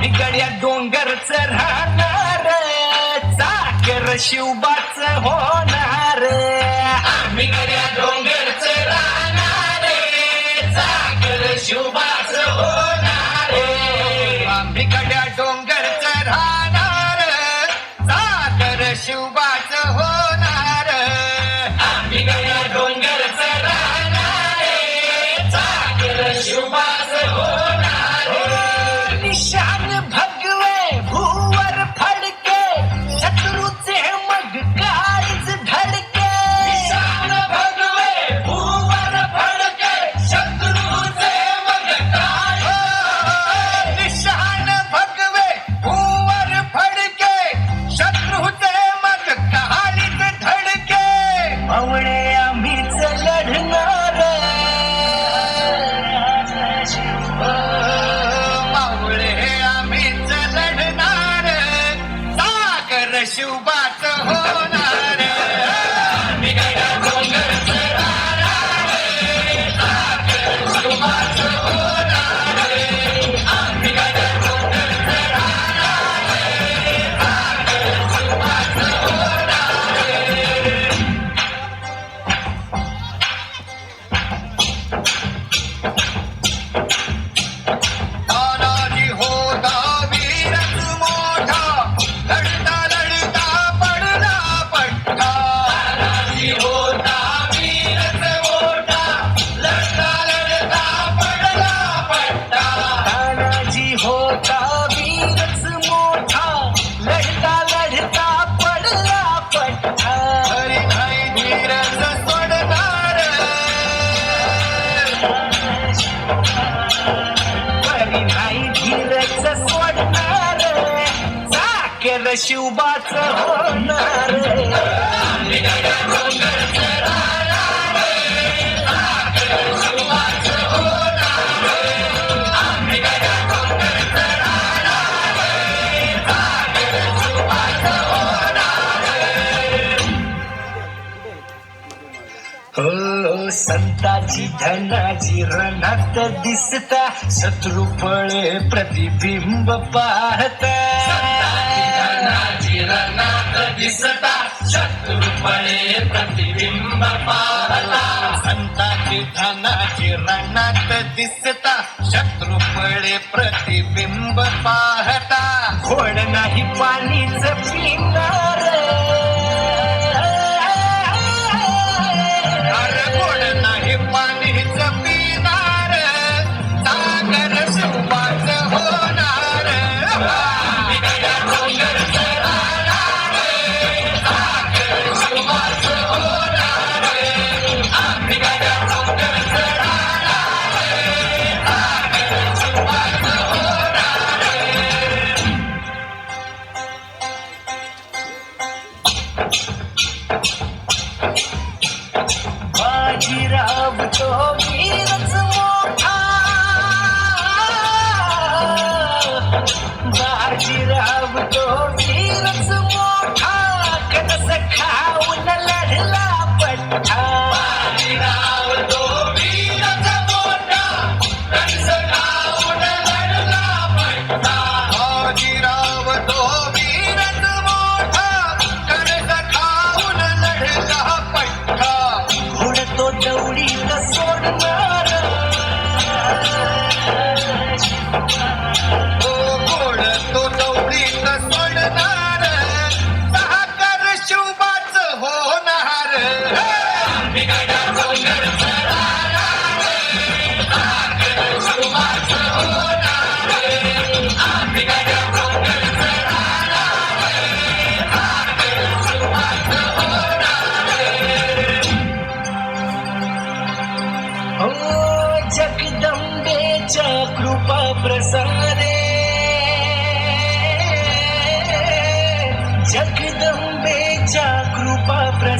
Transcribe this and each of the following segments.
डोंगर डोंगरच राहणार चाकर शिवबाच होणार you might. शिवबाच होणार हो, हो संताची रणात दिसता. शत्रुपळे प्रतिबिंब पाहता. जगतात दिसता शत्रुपणे प्रतिबिंब पाहता. संताची धनाची रणात दिसता शत्रुपणे प्रतिबिंब पाहता. घोड नाही पाणीच पिंगा time.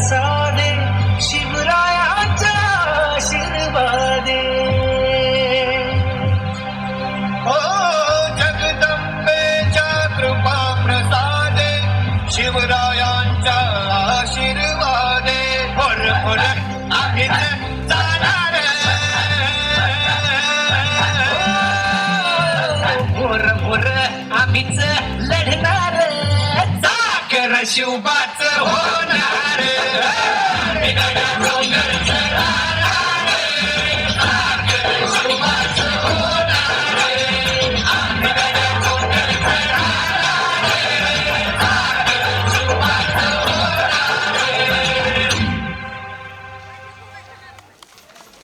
साधे शिवरायाचा आशीर्वादे. ओ जगदंबेच्या कृपा प्रसादे शिवरायांच्या आशीर्वादे. फर फर जाणार आम्हीच शिवबाच होणार शिवबाच